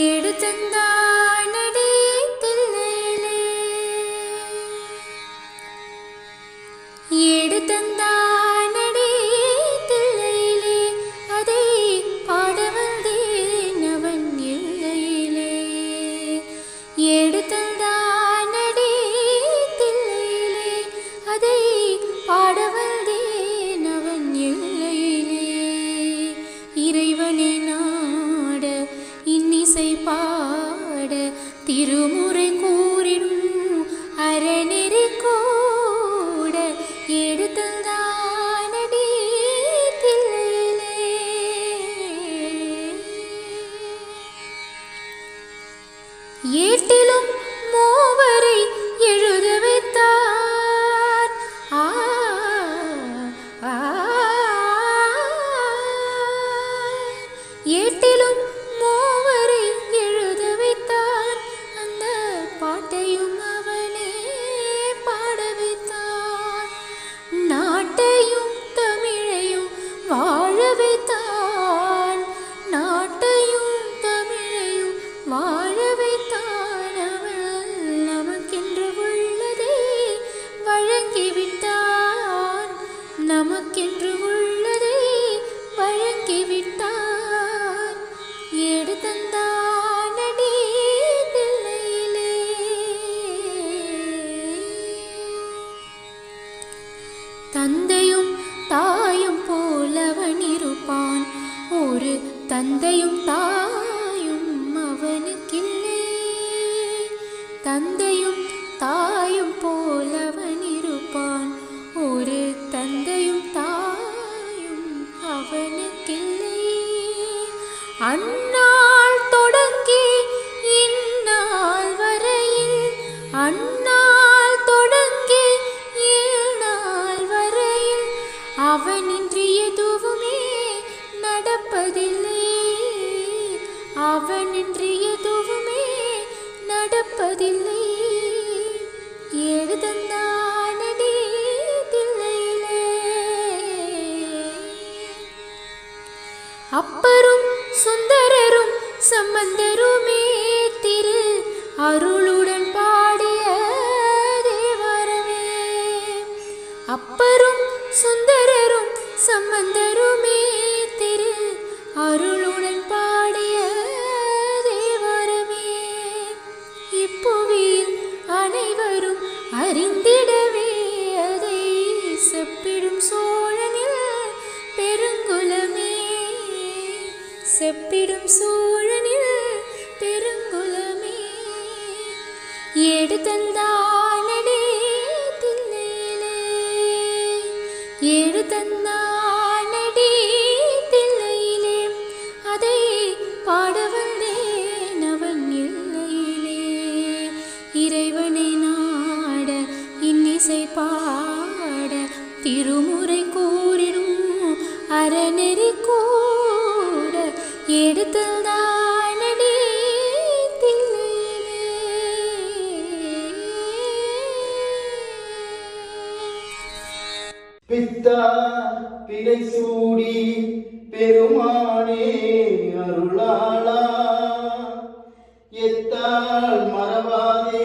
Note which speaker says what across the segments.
Speaker 1: ஏடு தந்தா பாட திருமுறை கூறிடும் அறநெறி கூட எடுத்தந்தானடி தந்தையும் தாயும் போலவன் இருப்பான். ஒரு தந்தையும் தாயும் அவனின்றி எதுவுமே நடப்பதில்லை. அவனின்றி எதுவுமே நடப்பதில்லை. எழுதந்தானடி தில்லையிலே. அப்பரும் சுந்தரரும் சம்பந்தருமே திரு அருளுடன் செப்பிடும் சூழனில் பெருங்குலமே எடுத்தந்தானடே தில்லையிலே. எடுத்தந்தானடி தில்லையிலே. அதை பாட வந்தேன் அவன் இல்லையிலே இறைவனை நாட இன்னிசை பாட திருமுறை கூறிடும் அறநெறி கூ எடுத்தல்தானடி தில்லையிலே
Speaker 2: பித்தா பிறை சூடி பெருமானே அருளாளா. எத்தால் மறவாதே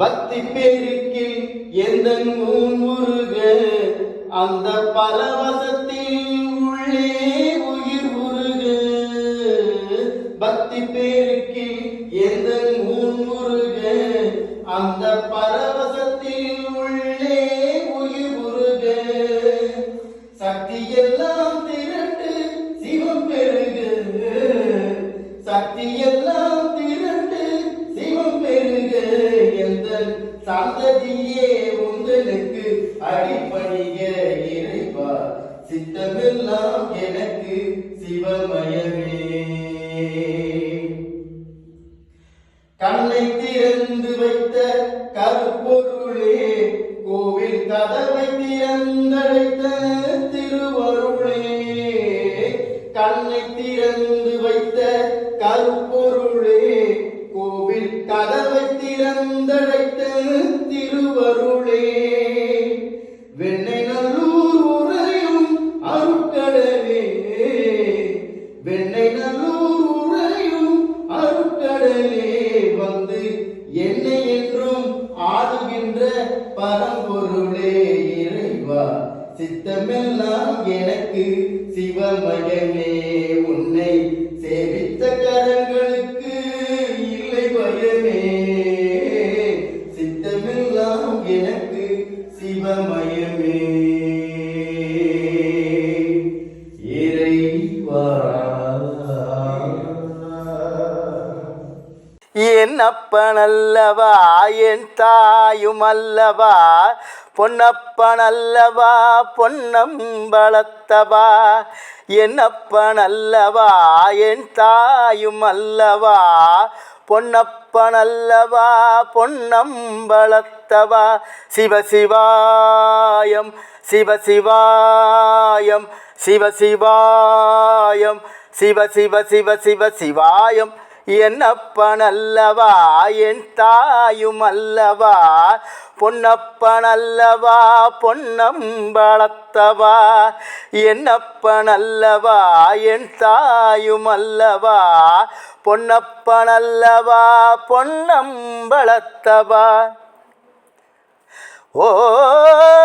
Speaker 2: பக்தி பெருக்கில் எந்த முருக அந்த பரவசத்தில் உள்ளே உயிர் உருக பக்தி பெருக்கில் சித்தமெல்லாம் எனக்கு சிவமயமே. கண்ணை திறந்து வைத்த கருப்பொருளே கோவில் கதவை திறந்தழைத்த திருவருளே. கண்ணை திறந்து வைத்த கருப்பொருளே கோவில் கதவை திறந்தழைத்த திருவருளே. வெண்ண
Speaker 3: என் அப்பனல்லவா என் தாயும் அல்லவா பொன்னப்பனல்லவா? பொன்னம்பளத்தவா என் அப்பனல்லவா என் தாயும் அல்லவா பொன்னப்பனல்லவா? பொன்னம்பளத்தவா சிவசிவாயம் சிவசிவாயம் சிவசிவாயம் சிவ சிவ சிவ சிவ சிவாயம். என்னப்பனல்லவா? என் தாயும் அல்லவா பொன்னப்பனல்லவா? பொன்னம்பளத்தவா என்னப்பனல்லவா? என் தாயும் அல்லவா பொன்னப்பனல்லவா? பொன்னம்பளத்தவா ஓ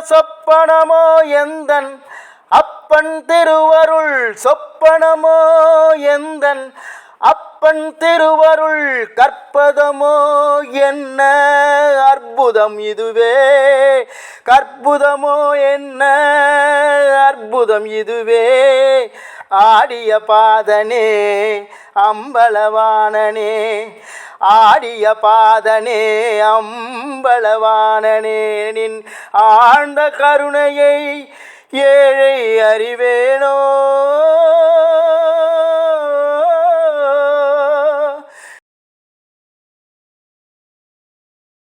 Speaker 3: சொப்பனமோ எந்தன்? அப்பன் திருவருள் சொப்பனமோ எந்தன்? அப்பன் திருவருள் கற்பதமோ என்ன? அற்புதம் இதுவே. கற்புதமோ என்ன? அற்புதம் இதுவே. ஆடிய பாதனே அம்பலவானனே ஆடிய பாதனே அம்பலவானனே நின் ஆழ்ந்த கருணையை ஏழை அறிவேனோ?